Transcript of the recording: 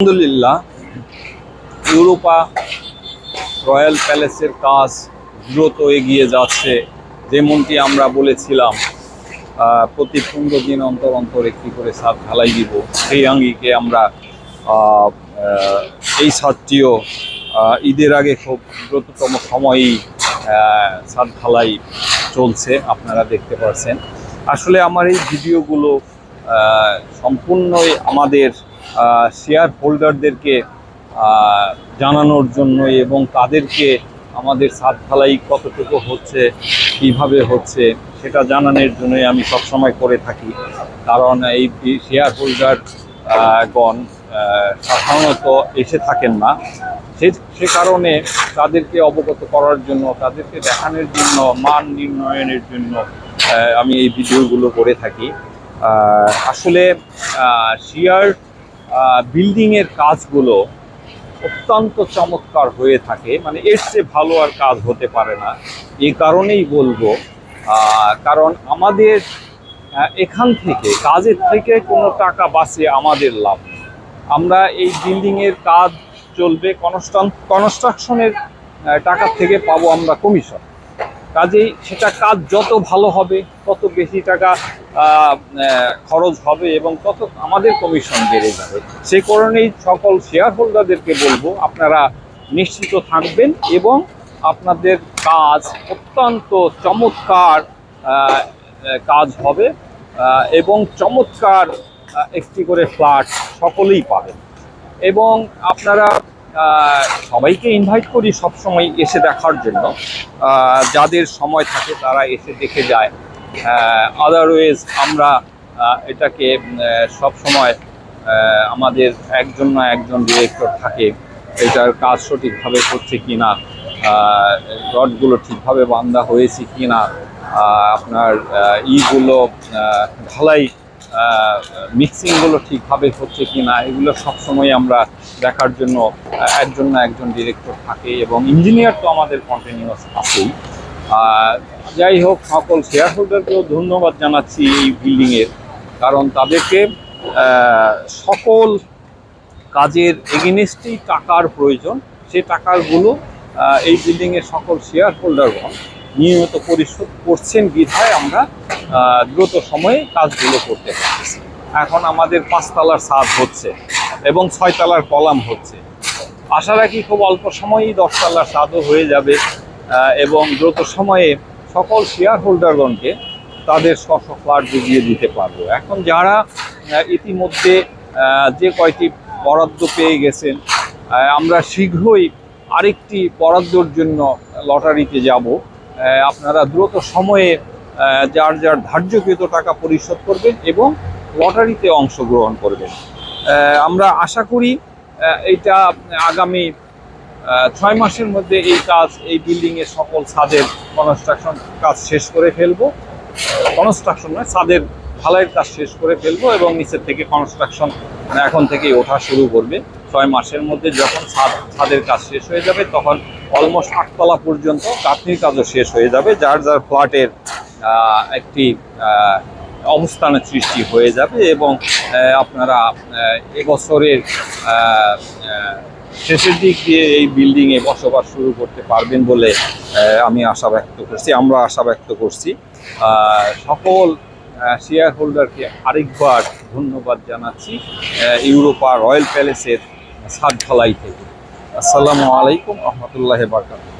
আলহামদুলিল্লাহ Europa royal প্যালেসের কাজ দ্রুত এগিয়ে যাচ্ছে যেমনটি আমরা বলেছিলাম প্রতি পনেরো দিন অন্তর অন্তর একটি করে ছাদ ঢালাই দিব। সেই আঙ্গিকে আমরা এই আহ, ঈদের আগে খুব দ্রুততম সময়েই ছাদ ঢালাই চলছে আপনারা দেখতে পাচ্ছেন আসলে আমার এই ভিডিওগুলো সম্পূর্ণই আমাদের শেয়ার হোল্ডারদেরকে জানানোর জন্য এবং তাদেরকে আমাদের ছাদ ঢালাই কতটুকু হচ্ছে, কীভাবে হচ্ছে, সেটা জানানোর জন্যই আমি সবসময় করে থাকি। কারণ এই শেয়ার হোল্ডার গণ সাধারণত এসে থাকেন না। সে সে কারণে তাদেরকে অবগত করার জন্য, তাদেরকে দেখানোর জন্য, মান নির্ণয়নের জন্য আমি এই ভিডিওগুলো করে থাকি। আসলে শেয়ার বিল্ডিং এর কাজগুলো অত্যন্ত চমৎকার হয়ে থাকে। মানে এর চেয়ে ভালো আর কাজ হতে পারে না। এই কারণেই বলব কারণ আমাদের এখান থেকে, কাজের থেকে কোনো টাকা বাঁচে আমাদের লাভ। আমরা এই বিল্ডিং এর কাজ চলবে কনস্ট্রাকশনের টাকা থেকে পাবো আমরা কমিশন কাজেই সেটা কাজ যত ভালো হবে, তত বেশি টাকা খরচ হবে এবং তত আমাদের কমিশন বেড়ে যাবে। সে কারণেই সকল শেয়ার হোল্ডারদেরকে বলব, আপনারা নিশ্চিত থাকবেন এবং আপনাদের কাজ অত্যন্ত চমৎকার কাজ হবে এবং চমৎকার একটি করে ফ্ল্যাট সকলেই পাবেন। এবং আপনারা সবাইকে ইনভাইট করি সবসময় এসে দেখার জন্য। যাদের সময় থাকে তারা এসে দেখে যায়। আদারওয়েজ আমরা এটাকে সব সময় আমাদের একজন না একজন ডিরেক্টর থাকে, এটার কাজ সঠিকভাবে করছে কি না রডগুলো ঠিকভাবে বান্ধা হয়েছে কি না আপনার ইগুলো ঢালাই মিক্সিংগুলো ঠিকভাবে হচ্ছে কি না এগুলো সবসময় আমরা দেখার জন্য একজন না একজন ডিরেক্টর থাকে এবং ইঞ্জিনিয়ার তো আমাদের কন্টিনিউয়াস আছেই। যাই হোক, সকল শেয়ার হোল্ডারকেও ধন্যবাদ জানাচ্ছি এই বিল্ডিংয়ের কারণ তাদেরকে সকল কাজের এগেনিস্টেই টাকার প্রয়োজন সেই টাকাগুলো এই বিল্ডিংয়ের সকল শেয়ার হোল্ডারগণ নিয়মিত পরিশোধ করছেন বিধায় আমরা দ্রুত সময়ে কাজগুলো করতে পারতেছি। এখন আমাদের পাঁচতলার ছাদ হচ্ছে এবং ছয়তলার কলাম হচ্ছে। আশা রাখি খুব অল্প সময়েই দশতলার ছাদও হয়ে যাবে এবং দ্রুত সময়ে সকল শেয়ার হোল্ডারগণকে তাদের স্ব ফ্ল্যাট বুঝিয়ে দিতে পারব। এখন যারা ইতিমধ্যে যে কয়টি বরাদ্দ পেয়ে গেছেন আমরা শীঘ্রই আরেকটি বরাদ্দর জন্য লটারিতে যাব। আপনারা দ্রুত সময়ে যার যার ধার্যকৃত টাকা পরিশোধ করবেন এবং লটারিতে অংশগ্রহণ করবেন। আমরা আশা করি এটা আগামী ছয় মাসের মধ্যে এই কাজ, এই বিল্ডিং এর সকল ছাদের কনস্ট্রাকশন কাজ শেষ করে ফেলব। কনস্ট্রাকশন নয়, ছাদের ঢালাইয়ের কাজ শেষ করে ফেলব এবং নিচের থেকে কনস্ট্রাকশন এখন থেকেই ওঠা শুরু করবে। ছয় মাসের মধ্যে যখন ছাদ, ছাদের কাজ শেষ হয়ে যাবে, তখন অলমোস্ট আটতলা পর্যন্ত গাঁথনির কাজও শেষ হয়ে যাবে। যার যার ফ্ল্যাটের একটি অবস্থানের সৃষ্টি হয়ে যাবে এবং আপনারা এবছরের শেষের দিক দিয়ে এই বিল্ডিংয়ে বসবাস শুরু করতে পারবেন বলে আমি আশা ব্যক্ত করছি, আমরা আশা ব্যক্ত করছি। সকল শেয়ার হোল্ডারকে আরেকবার ধন্যবাদ জানাচ্ছি ইউরোপা রয়্যাল প্যালেসের ছাদ ঢালাই থেকে। আসসালামু আলাইকুম, রহমতুল্লাহ বারকাতুহ।